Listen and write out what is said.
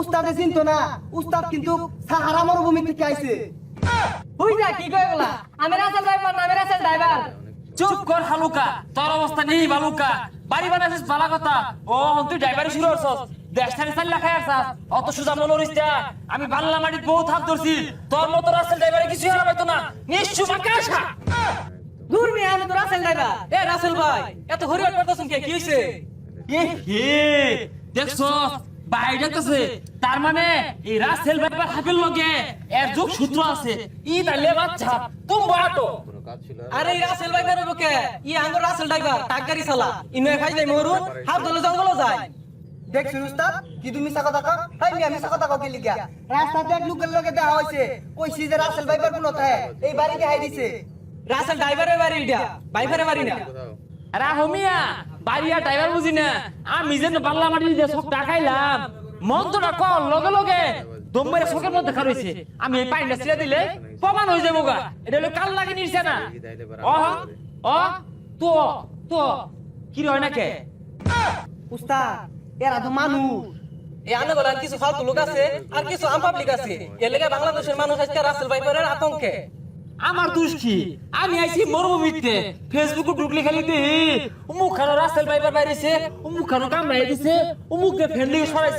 উস্তাদে চিনতো না। উস্তাদ কিন্তু সাহারা মরুভূমি থেকে আইছে কি কই বলা? আমি রাসেল ড্রাইভার না আমি রাসেল ড্রাইভার চুপ কর হালুকা তোর অবস্থা নেই বালুকা। বাড়ি বানাইছিস কথা ও তুই ড্রাইভারি শুরু করছস দেশ অত সুজা মনে হরিস আমি বাংলা মাটির বহুত হাত ধরছি তোর মতো রাস্তার ড্রাইভারে কিছু হারা পাইতো না। নিশ্চয় বাঁকা আসা দূর মিয়া আমি তো রাসেল ড্রাইভার এ রাসেল ভাই এত হরিয়ার করতেছেন কে কি হইছে এ হে দেখছ? বাইরে তার মানে এই রাসেল ব্যাপার হাফের লগে এর যোগ সূত্র আছে। ই তাইলে বাচ্চা, তুমি বাটো আরে এই রাসেল ভাই বেরোবো কে ই আঙ্গুর রাসেল ড্রাইভার টাক গাড়ি চালা ইনো খাই যাই মরুন, হাফ দলে জঙ্গল যায়। দেখছি উস্তাদ, কি তুমি মিছা কথা কও? হাই মিয়া মিছা কথা কও কি লিগা? রাস্তাতে এক লোকের লগে দেখা হইছে। কইছি যে রাসেল ভাইবার কোন থাকে এই বাড়ি দেখাই দিছে। রাসেল ড্রাইভারের বাড়ি এটা, বাইফারের বাড়ি না? আরে হোমিয়া বাড়িয়া ড্রাইভার বুঝি না? আমি যেন বাংলা মাটি দিয়ে সব টাকাইলাম মন্ত্রটা কল লগে লগে। দম্বের চোখের মধ্যে দেখা আমি এই পাইনটা ছিঁড়ে দিলে প্রমাণ হয়ে যাব গা। এটা হলো কাল লাগে নিছে না অ অ তো তো। কি রয় না কে? উস্তাদ এরা তো মানুষ। এই আনে বলেন কিছু ফালতু লোক আছে আর কিছু আম পাবলিক আছে বাংলাদেশের মানুষ আজকে রাসেল বাইফারের আতঙ্কে। আমার দোষ কি? আমি আইছি মরুভূমিতে ফেসবুকে ঢুকলে খালি দেই। উমুক খানো রাস্তাল বাইবার বাইরেছে, উমুক খানো কামড়াই দিছে উমুক ফেন্ডিং সরাইছে।